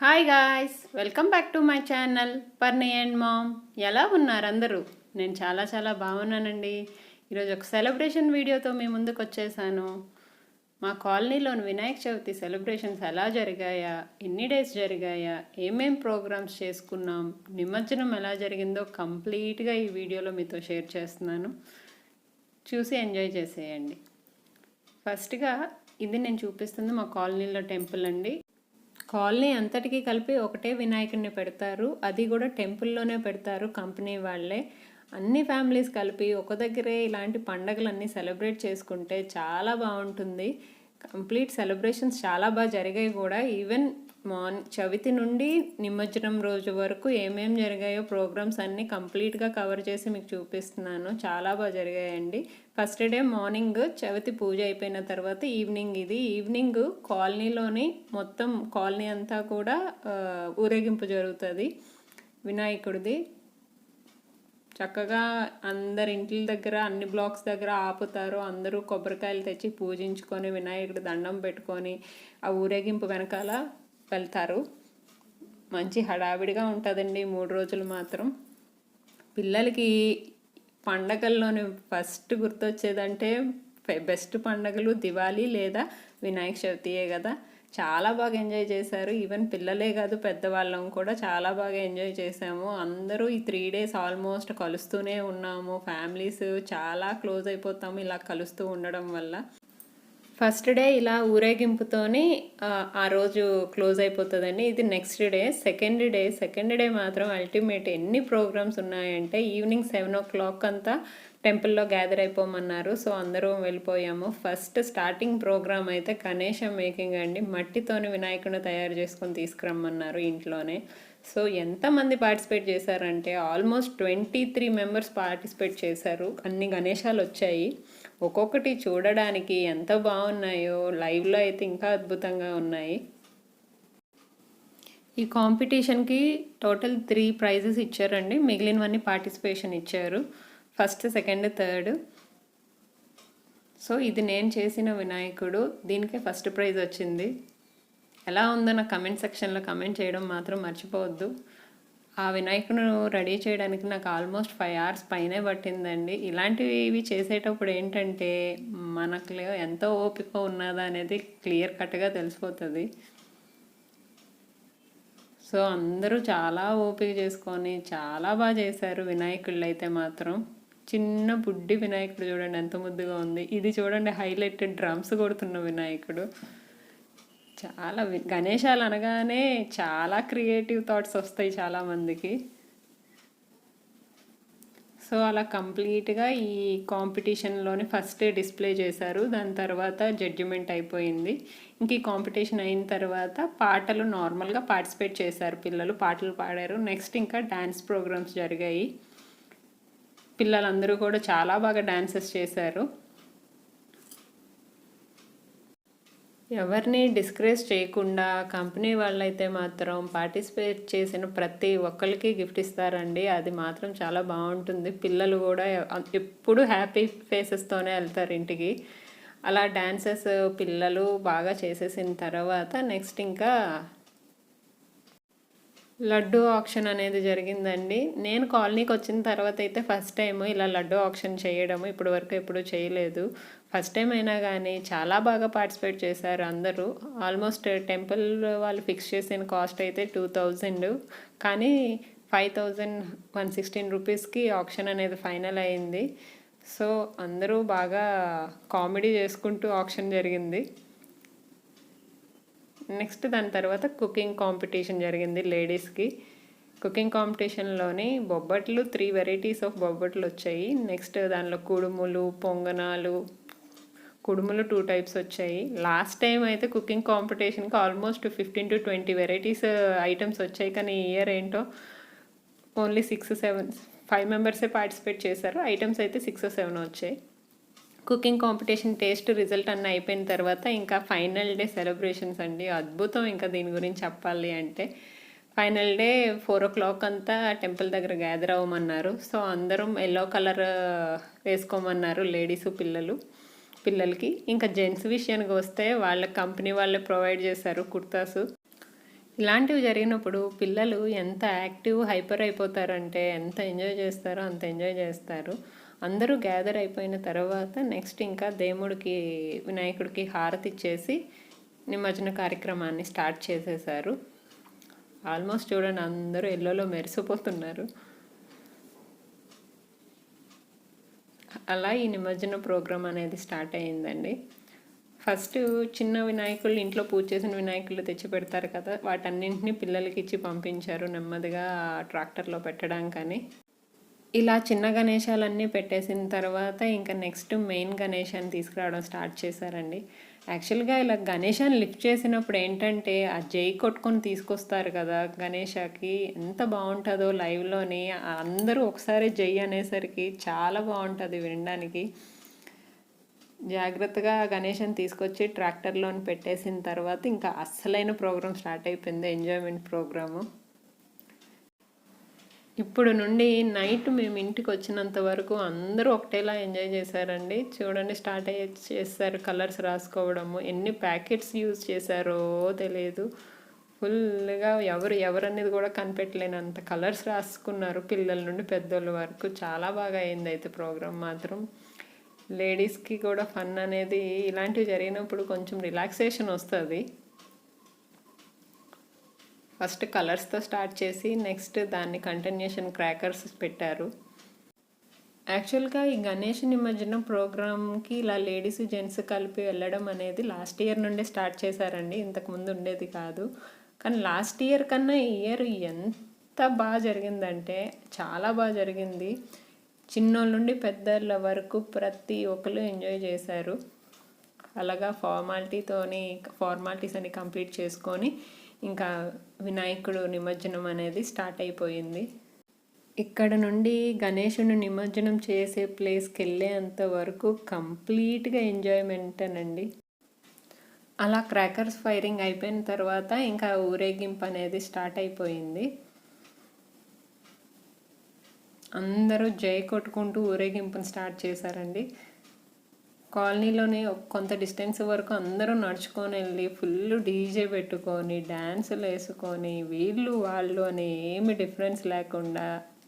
Hi guys welcome back to my channel Parni and mom ఎలా ఉన్నారు అందరూ? నేను చాలా చాలా బాగున్నానండి. ఈరోజు ఒక సెలబ్రేషన్ వీడియోతో మీ ముందుకు వచ్చేసాను. మా కాలనీలోని వినాయక చవితి సెలబ్రేషన్స్ ఎలా జరిగాయా? ఎన్ని డేస్ జరిగాయా? ఏమేం ప్రోగ్రామ్స్ చేసుకున్నాం? నిమజ్జనం ఎలా జరిగిందో కంప్లీట్గా ఈ వీడియోలో మీతో షేర్ చేస్తున్నాను. చూసి ఎంజాయ్ చేసేయండి. ఫస్ట్గా ఇది నేను చూపిస్తుంది మా కాలనీలో టెంపుల్ అండి. కాలనీ అంతటికీ కలిపి ఒకటే వినాయకుడిని పెడతారు. అది కూడా టెంపుల్లోనే పెడతారు కంపెనీ వాళ్ళే. అన్ని ఫ్యామిలీస్ కలిపి ఒక దగ్గరే ఇలాంటి పండగలన్నీ సెలబ్రేట్ చేసుకుంటే చాలా బాగుంటుంది. కంప్లీట్ సెలబ్రేషన్స్ చాలా బాగా జరిగాయి కూడా. ఈవెన్ మార్నింగ్ చవితి నుండి నిమజ్జనం రోజు వరకు ఏమేం జరిగాయో ప్రోగ్రామ్స్ అన్నీ కంప్లీట్గా కవర్ చేసి మీకు చూపిస్తున్నాను. చాలా బాగా జరిగాయండి. ఫస్ట్ డే మార్నింగ్ చవితి పూజ అయిపోయిన తర్వాత ఈవినింగ్ ఇది. ఈవినింగ్ కాలనీలోని మొత్తం కాలనీ అంతా కూడా ఊరేగింపు జరుగుతుంది. వినాయకుడిది. చక్కగా అందరి ఇంట్ల దగ్గర అన్ని బ్లాక్స్ దగ్గర ఆపుతారు. అందరూ కొబ్బరికాయలు తెచ్చి పూజించుకొని వినాయకుడి దండం పెట్టుకొని ఆ ఊరేగింపు వెనకాల వెళ్తారు. మంచి హడావిడిగా ఉంటుందండి మూడు రోజులు మాత్రం. పిల్లలకి పండగల్లోని ఫస్ట్ గుర్తొచ్చేదంటే బెస్ట్ పండగలు దివాళీ లేదా వినాయక చవితియే కదా. చాలా బాగా ఎంజాయ్ చేశారు. ఈవెన్ పిల్లలే కాదు పెద్దవాళ్ళం కూడా చాలా బాగా ఎంజాయ్ చేసాము అందరూ ఈ త్రీ డేస్ ఆల్మోస్ట్ కలుస్తూనే ఉన్నాము. ఫ్యామిలీస్ చాలా క్లోజ్ అయిపోతాము ఇలా కలుస్తూ ఉండడం వల్ల. ఫస్ట్ డే ఇలా ఊరేగింపుతోని ఆ, రోజు క్లోజ్ అయిపోతుందండి. ఇది next day. Second day second day మాత్రం అల్టిమేట్ ఎన్ని ప్రోగ్రామ్స్ ఉన్నాయంటే ఈవినింగ్ సెవెన్ ఓ క్లాక్ అంతా టెంపుల్లో గ్యాదర్ అయిపోమన్నారు. సో అందరూ వెళ్ళిపోయాము. ఫస్ట్ స్టార్టింగ్ ప్రోగ్రామ్ అయితే గణేష మేకింగ్ అండి. మట్టితోని వినాయకుడిని తయారు చేసుకొని తీసుకురమ్మన్నారు ఇంట్లోనే. సో ఎంతమంది పార్టిసిపేట్ చేశారంటే almost twenty three members participate చేశారు. అన్ని గణేశాలు వచ్చాయి. ఒక్కొక్కటి చూడడానికి ఎంత బాగున్నాయో లైవ్లో అయితే ఇంకా అద్భుతంగా ఉన్నాయి. ఈ కాంపిటీషన్కి టోటల్ త్రీ ప్రైజెస్ ఇచ్చారండి. మిగిలినవన్నీ పార్టిసిపేషన్ ఇచ్చారు. First second third. సో ఇది నేను చేసిన వినాయకుడు. దీనికే ఫస్ట్ ప్రైజ్ వచ్చింది. ఎలా ఉందో నా కమెంట్ సెక్షన్లో కమెంట్ చేయడం మాత్రం మర్చిపోవద్దు. ఆ వినాయకును రెడీ చేయడానికి నాకు ఆల్మోస్ట్ ఫైవ్ అవర్స్ పైనే పట్టిందండి. ఇలాంటివి ఇవి చేసేటప్పుడు ఏంటంటే మనకు ఎంత ఓపిక ఉన్నదా అనేది క్లియర్ కట్గా తెలిసిపోతుంది. సో అందరూ చాలా ఓపిక చేసుకొని చాలా బాగా చేశారు వినాయకుళ్ళు అయితే మాత్రం. చిన్న బుడ్డి వినాయకుడు చూడండి ఎంత ముద్దుగా ఉంది. ఇది చూడండి హైలైట్ డ్రమ్స్ కొడుతున్న వినాయకుడు. చాలా గణేశాలు అనగానే చాలా క్రియేటివ్ థాట్స్ వస్తాయి చాలామందికి సో అలా కంప్లీట్గా ఈ కాంపిటీషన్లోని ఫస్ట్ డిస్ప్లే చేశారు. దాని తర్వాత జడ్జిమెంట్ అయిపోయింది. ఇంక ఈ కాంపిటీషన్ అయిన తర్వాత పాటలు నార్మల్గా పార్టిసిపేట్ చేశారు పిల్లలు పాటలు పాడారు. నెక్స్ట్ ఇంకా డ్యాన్స్ ప్రోగ్రామ్స్ జరిగాయి. పిల్లలందరూ కూడా చాలా బాగా డ్యాన్సెస్ చేశారు. ఎవరిని డిస్కరేజ్ చేయకుండా కంపెనీ వాళ్ళైతే మాత్రం పార్టిసిపేట్ చేసిన ప్రతి ఒక్కరికి గిఫ్ట్ ఇస్తారండి. అది మాత్రం చాలా బాగుంటుంది. పిల్లలు కూడా ఎప్పుడు హ్యాపీ ఫేసెస్తోనే వెళ్తారు ఇంటికి. అలా డాన్సెస్ పిల్లలు బాగా చేసేసిన తర్వాత నెక్స్ట్ ఇంకా లడ్డు ఆప్షన్ అనేది జరిగిందండి. నేను కాలనీకి వచ్చిన తర్వాత అయితే ఫస్ట్ టైం ఇలా లడ్డు ఆప్షన్ చేయడము ఇప్పటి వరకు ఎప్పుడూ చేయలేదు. ఫస్ట్ టైం అయినా కానీ చాలా బాగా పార్టిసిపేట్ చేశారు అందరూ. ఆల్మోస్ట్ టెంపుల్ వాళ్ళు ఫిక్స్ చేసిన కాస్ట్ అయితే టూ థౌజండ్. కానీ ఫైవ్ థౌజండ్ వన్ సిక్స్టీన్ రూపీస్కి ఆప్షన్ అనేది ఫైనల్ అయింది. సో అందరూ బాగా కామెడీ చేసుకుంటూ ఆప్షన్ జరిగింది. నెక్స్ట్ దాని తర్వాత కుకింగ్ కాంపిటీషన్ జరిగింది లేడీస్కి కుకింగ్ కాంపిటీషన్లోని బొబ్బట్లు త్రీ వెరైటీస్ ఆఫ్ బొబ్బట్లు వచ్చాయి. నెక్స్ట్ దానిలో కుడుములు పొంగనాలు కుడుములు టూ టైప్స్ వచ్చాయి. లాస్ట్ టైం అయితే cooking కాంపిటీషన్కి almost fifteen to twenty varieties items వచ్చాయి. కానీ ఈ ఇయర్ ఏంటో ఓన్లీ సిక్స్ సెవెన్ ఫైవ్ మెంబర్సే పార్టిసిపేట్ చేశారు. ఐటమ్స్ అయితే సిక్స్ సెవెన్ వచ్చాయి. కుకింగ్ కాంపిటీషన్ టేస్ట్ రిజల్ట్ అన్న అయిపోయిన తర్వాత ఇంకా ఫైనల్ డే సెలబ్రేషన్స్ అండి. అద్భుతం ఇంకా దీని గురించి చెప్పాలి అంటే. Final day four o'clock అంతా టెంపుల్ దగ్గర గ్యాదర్ అవ్వమన్నారు. సో అందరం ఎల్లో కలర్ uh, వేసుకోమన్నారు లేడీస్ పిల్లలు. పిల్లలకి. ఇంకా జెంట్స్ విషయానికి వస్తే వాళ్ళ కంపెనీ వాళ్ళే ప్రొవైడ్ చేశారు కుర్తాసు. ఇలాంటివి జరిగినప్పుడు పిల్లలు ఎంత యాక్టివ్ హైపర్ అయిపోతారంటే ఎంత ఎంజాయ్ చేస్తారో అంత ఎంజాయ్ చేస్తారు. అందరూ గ్యాదర్ అయిపోయిన తర్వాత నెక్స్ట్ ఇంకా దేవుడికి వినాయకుడికి హారతి ఇచ్చేసి నిమజ్జన కార్యక్రమాన్ని స్టార్ట్ చేసేసారు ఆల్మోస్ట్ చూడండి అందరూ ఎల్లోలో మెరిసిపోతున్నారు. అలా ఈ నిమజ్జన ప్రోగ్రామ్ అనేది స్టార్ట్ అయ్యిందండి. ఫస్ట్ చిన్న వినాయకులు ఇంట్లో పూజ చేసిన వినాయకులు తెచ్చి పెడతారు కదా వాటన్నింటినీ పిల్లలకి ఇచ్చి పంపించారు నెమ్మదిగా ట్రాక్టర్లో పెట్టడానికని ఇలా చిన్న గణేశాలన్నీ పెట్టేసిన తర్వాత ఇంకా నెక్స్ట్ మెయిన్ గణేశాన్ని తీసుకురావడం స్టార్ట్ చేశారండి. యాక్చువల్గా ఇలా గణేశాన్ని లిఫ్ట్ చేసినప్పుడు ఏంటంటే ఆ జై కొట్టుకొని తీసుకొస్తారు కదా గణేషకి ఎంత బాగుంటుందో లైవ్లోని అందరూ ఒకసారి జై అనేసరికి చాలా బాగుంటుంది వినడానికి. జాగ్రత్తగా గణేషన్ తీసుకొచ్చి ట్రాక్టర్లోని పెట్టేసిన తర్వాత ఇంకా అస్సలైన ప్రోగ్రామ్ స్టార్ట్ అయిపోయింది ఎంజాయ్మెంట్ ప్రోగ్రాము. ఇప్పుడు నుండి నైట్ మేము ఇంటికి వచ్చినంత వరకు అందరూ ఒకటేలా ఎంజాయ్ చేశారండి. చూడండి స్టార్ట్ అయ్యే చేస్తారు కలర్స్ రాసుకోవడము. ఎన్ని ప్యాకెట్స్ యూజ్ చేశారో తెలియదు ఫుల్గా ఎవరు ఎవరనేది కూడా కనిపెట్టలేనంత కలర్స్ రాసుకున్నారు పిల్లల నుండి పెద్దోళ్ళ వరకు. చాలా బాగా అయింది అయితే ప్రోగ్రామ్ మాత్రం. లేడీస్కి కూడా ఫన్ అనేది ఇలాంటివి జరిగినప్పుడు కొంచెం రిలాక్సేషన్ వస్తుంది. ఫస్ట్ కలర్స్తో స్టార్ట్ చేసి నెక్స్ట్ దాన్ని కంటిన్యూషన్ క్రాకర్స్ పెట్టారు. యాక్చువల్గా ఈ గణేష్ నిమజ్జనం ప్రోగ్రామ్కి ఇలా లేడీస్ జెంట్స్ కలిపి వెళ్ళడం అనేది లాస్ట్ ఇయర్ నుండే స్టార్ట్ చేశారండి. ఇంతకుముందు ఉండేది కాదు. కానీ లాస్ట్ ఇయర్ కన్నా ఈ ఇయర్ ఎంత బాగా జరిగిందంటే చాలా బాగా జరిగింది. చిన్నోళ్ళ నుండి పెద్దల వరకు ప్రతి ఒక్కరు ఎంజాయ్ చేశారు. అలాగా ఫార్మాలిటీతోని ఫార్మాలిటీస్ అని కంప్లీట్ చేసుకొని ఇంకా వినాయకుడు నిమజ్జనం అనేది స్టార్ట్ అయిపోయింది. ఇక్కడ నుండి గణేషుని నిమజ్జనం చేసే ప్లేస్కి వెళ్ళేంత వరకు కంప్లీట్గా ఎంజాయ్మెంట్ అండి అలా క్రాకర్స్ ఫైరింగ్ అయిపోయిన తర్వాత ఇంకా ఊరేగింపు అనేది స్టార్ట్ అయిపోయింది. అందరూ జై కొట్టుకుంటూ ఊరేగింపును స్టార్ట్ చేశారండి. కాలనీలోనే కొంత డిస్టెన్స్ వరకు అందరూ నడుచుకొని వెళ్ళి ఫుల్ డీజే పెట్టుకొని డ్యాన్సులు వేసుకొని వీళ్ళు వాళ్ళు అని ఏమి డిఫరెన్స్ లేకుండా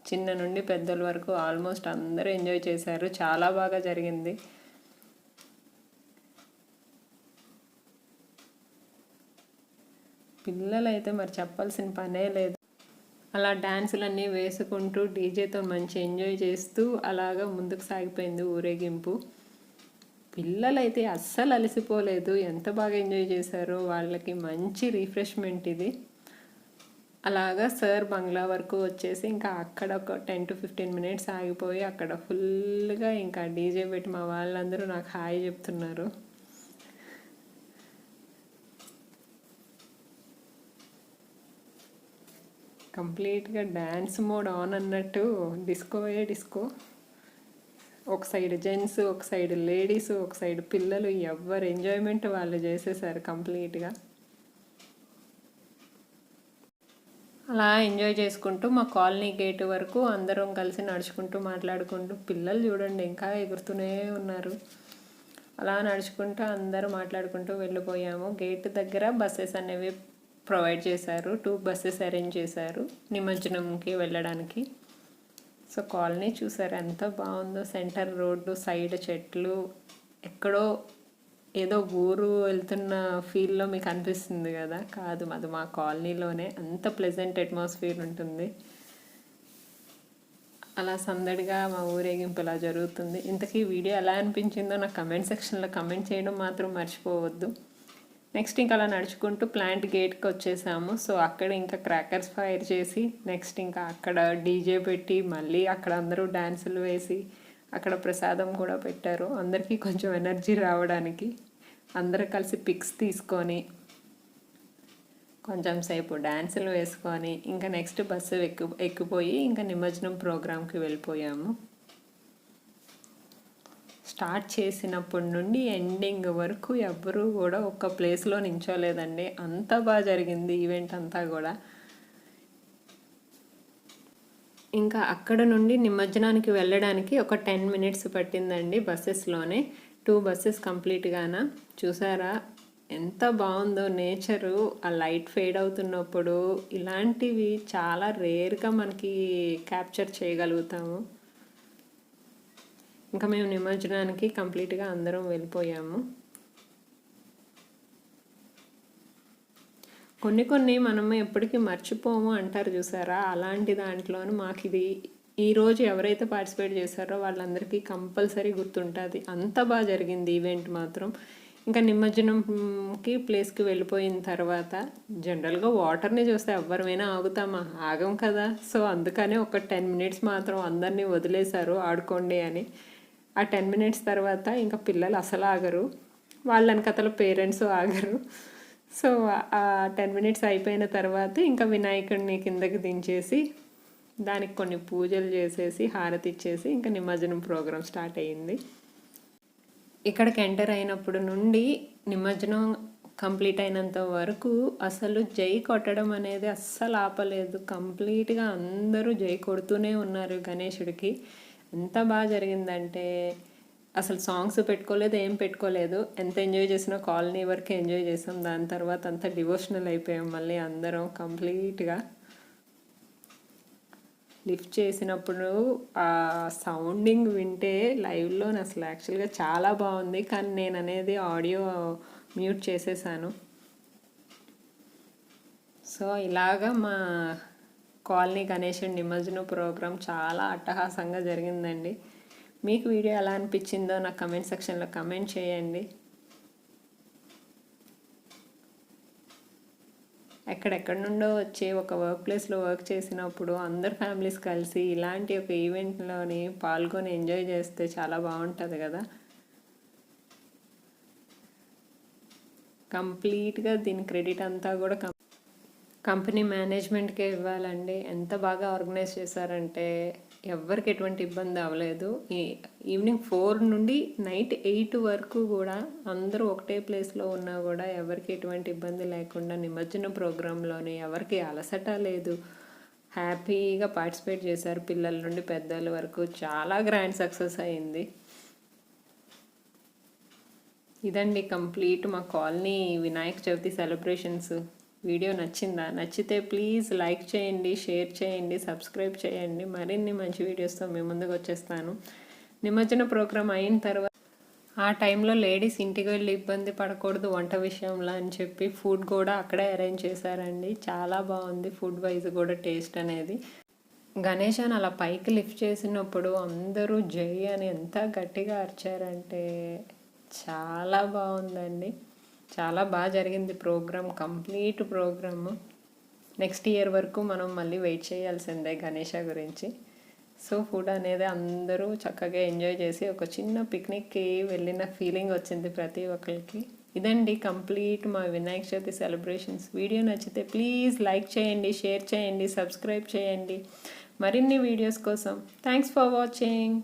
చిన్న నుండి పెద్దల వరకు ఆల్మోస్ట్ అందరూ ఎంజాయ్ చేశారు. చాలా బాగా జరిగింది. పిల్లలైతే మరి చెప్పాల్సిన పనే లేదు. అలా డ్యాన్సులన్నీ వేసుకుంటూ డీజేతో మంచి ఎంజాయ్ చేస్తూ అలాగా ముందుకు సాగిపోయింది ఊరేగింపు. పిల్లలైతే అస్సలు అలసిపోలేదు. ఎంత బాగా ఎంజాయ్ చేశారో వాళ్ళకి మంచి రిఫ్రెష్మెంట్ ఇది. అలాగా సార్ బంగ్లా వరకు వచ్చేసి ఇంకా అక్కడ ఒక టెన్ టు ఫిఫ్టీన్ మినిట్స్ ఆగిపోయి అక్కడ ఫుల్గా ఇంకా డీజే పెట్టి మా వాళ్ళందరూ నాకు హాయ్ చెప్తున్నారు. కంప్లీట్గా డ్యాన్స్ మోడ్ ఆన్ అన్నట్టు డిస్కోయే డిస్కో. ఒక సైడ్ జెంట్స్ ఒక సైడ్ లేడీస్ ఒక సైడ్ పిల్లలు ఎవరు ఎంజాయ్మెంట్ వాళ్ళు చేసేసారు కంప్లీట్గా. అలా ఎంజాయ్ చేసుకుంటూ మా కాలనీ గేట్ వరకు అందరం కలిసి నడుచుకుంటూ మాట్లాడుకుంటూ పిల్లలు చూడండి ఇంకా ఎగురుతూనే ఉన్నారు. అలా నడుచుకుంటూ అందరూ మాట్లాడుకుంటూ వెళ్ళిపోయాము. గేట్ దగ్గర బస్సెస్ అనేవి ప్రొవైడ్ చేశారు. టూ బస్సెస్ అరేంజ్ చేశారు నిమజ్జనంకి వెళ్ళడానికి. సో కాలనీ చూసారు ఎంత బాగుందో. సెంటర్ రోడ్డు సైడ్ చెట్లు ఎక్కడో ఏదో ఊరు వెళ్తున్న ఫీల్లో మీకు అనిపిస్తుంది కదా. కాదు అది మా కాలనీలోనే అంత ప్లెజెంట్ అట్మాస్ఫియర్ ఉంటుంది. అలా సందడిగా మా ఊరేగింపు ఇలా జరుగుతుంది. ఇంతకీ వీడియో ఎలా అనిపించిందో నాకు కమెంట్ సెక్షన్లో కమెంట్ చేయడం మాత్రం మర్చిపోవద్దు. నెక్స్ట్ ఇంకా అలా నడుచుకుంటూ ప్లాంట్ గేట్కి వచ్చేసాము. సో అక్కడ ఇంకా క్రాకర్స్ ఫైర్ చేసి నెక్స్ట్ ఇంకా అక్కడ డీజే పెట్టి మళ్ళీ అక్కడ అందరూ డ్యాన్సులు వేసి అక్కడ ప్రసాదం కూడా పెట్టారు. అందరికీ కొంచెం ఎనర్జీ రావడానికి అందరూ కలిసి పిక్స్ తీసుకొని కొంచెం సేపు డ్యాన్సులు వేసుకొని ఇంకా నెక్స్ట్ బస్సు ఎక్కు ఎక్కిపోయి ఇంకా నిమజ్జనం ప్రోగ్రాంకి వెళ్ళిపోయాము. స్టార్ట్ చేసినప్పటి నుండి ఎండింగ్ వరకు ఎవ్వరూ కూడా ఒక్క ప్లేస్లో నించోలేదండి. అంత బాగా జరిగింది ఈవెంట్ అంతా కూడా. ఇంకా అక్కడ నుండి నిమజ్జనానికి వెళ్ళడానికి ఒక టెన్ మినిట్స్ పట్టిందండి బస్సెస్లోనే. Two buses కంప్లీట్గాన? చూసారా? ఎంత బాగుందో నేచరు. ఆ లైట్ ఫేడ్ అవుతున్నప్పుడు ఇలాంటివి చాలా రేర్గా మనకి క్యాప్చర్ చేయగలుగుతాము. ఇంకా మేము నిమజ్జనానికి కంప్లీట్గా అందరం వెళ్ళిపోయాము. కొన్ని కొన్ని మనము ఎప్పటికీ మర్చిపోము అంటారు చూసారా? అలాంటి దాంట్లోనూ మాకు ఇది ఈరోజు ఎవరైతే పార్టిసిపేట్ చేశారో వాళ్ళందరికీ కంపల్సరీ గుర్తుంటుంది. అంత బాగా జరిగింది ఈవెంట్ మాత్రం. ఇంకా నిమజ్జనంకి ప్లేస్కి వెళ్ళిపోయిన తర్వాత జనరల్గా వాటర్ని చూస్తే ఎవ్వరమైనా ఆగుతామా? ఆగం కదా. సో అందుకనే ఒక టెన్ మినిట్స్ మాత్రం అందరినీ వదిలేశారు ఆడుకోండి అని. ఆ టెన్ మినిట్స్ తర్వాత ఇంకా పిల్లలు అసలు ఆగరు. వాళ్ళని కథల పేరెంట్స్ ఆగరు. సో ఆ టెన్ మినిట్స్ అయిపోయిన తర్వాత ఇంకా వినాయకుడిని కిందకి దించేసి దానికి కొన్ని పూజలు చేసేసి హారతి ఇచ్చేసి ఇంకా నిమజ్జనం ప్రోగ్రామ్ స్టార్ట్ అయ్యింది. ఇక్కడికి ఎంటర్ అయినప్పుడు నుండి నిమజ్జనం కంప్లీట్ అయినంత వరకు అసలు జై కొట్టడం అనేది అస్సలు ఆపలేదు. కంప్లీట్గా అందరూ జై కొడుతూనే ఉన్నారు గణేశుడికి ఎంత బాగా జరిగిందంటే అసలు సాంగ్స్ పెట్టుకోలేదు ఏం పెట్టుకోలేదు. ఎంత ఎంజాయ్ చేసినా కాలనీ వరకు ఎంజాయ్ చేసాం. దాని తర్వాత అంతా డివోషనల్ అయిపోయాం. మళ్ళీ అందరం కంప్లీట్గా లిఫ్ట్ చేసినప్పుడు ఆ సౌండింగ్ వింటే లైవ్లో అసలు యాక్చువల్గా చాలా బాగుంది. కానీ నేను అనేది ఆడియో మ్యూట్ చేసేసాను. సో ఇలాగా మా కాలనీ గణేశుడి నిమజ్జన ప్రోగ్రాం చాలా అట్టహాసంగా జరిగిందండి. మీకు వీడియో ఎలా అనిపించిందో నాకు కమెంట్ సెక్షన్లో కమెంట్ చేయండి. ఎక్కడెక్కడ నుండో వచ్చి ఒక వర్క్ ప్లేస్లో వర్క్ చేసినప్పుడు అందరు ఫ్యామిలీస్ కలిసి ఇలాంటి ఒక ఈవెంట్లోని పాల్గొని ఎంజాయ్ చేస్తే చాలా బాగుంటుంది కదా. కంప్లీట్గా దీని క్రెడిట్ అంతా కూడా కంపెనీ మేనేజ్మెంట్కే ఇవ్వాలండి. ఎంత బాగా ఆర్గనైజ్ చేశారంటే ఎవరికి ఎటువంటి ఇబ్బంది అవ్వలేదు. ఈ ఈవినింగ్ ఫోర్ నుండి నైట్ ఎయిట్ వరకు కూడా అందరూ ఒకటే ప్లేస్లో ఉన్నా కూడా ఎవరికి ఎటువంటి ఇబ్బంది లేకుండా నిమజ్జన ప్రోగ్రాంలోని ఎవరికి అలసట లేదు. హ్యాపీగా పార్టిసిపేట్ చేశారు పిల్లల నుండి పెద్దల వరకు. చాలా గ్రాండ్ సక్సెస్ అయింది. ఇదండి కంప్లీట్ మా colony Vinayaka Chavithi celebrations. Video నచ్చిందా? నచ్చితే ప్లీజ్ లైక్ చేయండి షేర్ చేయండి సబ్స్క్రైబ్ చేయండి. మరిన్ని మంచి వీడియోస్తో మీ ముందుకు వచ్చేస్తాను. నిమజ్జన ప్రోగ్రామ్ అయిన తర్వాత ఆ టైంలో లేడీస్ ఇంటికి వెళ్ళి ఇబ్బంది పడకూడదు వంట విషయంలో అని చెప్పి ఫుడ్ కూడా అక్కడే అరేంజ్ చేశారండి. చాలా బాగుంది ఫుడ్ వైజ్ కూడా టేస్ట్ అనేది. గణేశాన్ని అలా పైకి లిఫ్ట్ చేసినప్పుడు అందరూ జై అని ఎంత గట్టిగా అరిచారంటే చాలా బాగుందండి. చాలా బాగా జరిగింది programme complete programme. Next year వరకు మనం మళ్ళీ వెయిట్ చేయాల్సిందే గణేష గురించి. సో ఫుడ్ అనేది అందరూ చక్కగా ఎంజాయ్ చేసి ఒక చిన్న పిక్నిక్కి వెళ్ళిన ఫీలింగ్ వచ్చింది ప్రతి ఒక్కరికి. ఇదండి కంప్లీట్ మా వినాయక చవితి సెలబ్రేషన్స్. వీడియో నచ్చితే ప్లీజ్ లైక్ చేయండి షేర్ చేయండి సబ్స్క్రైబ్ చేయండి. మరిన్ని వీడియోస్ కోసం థ్యాంక్స్ ఫర్ వాచింగ్.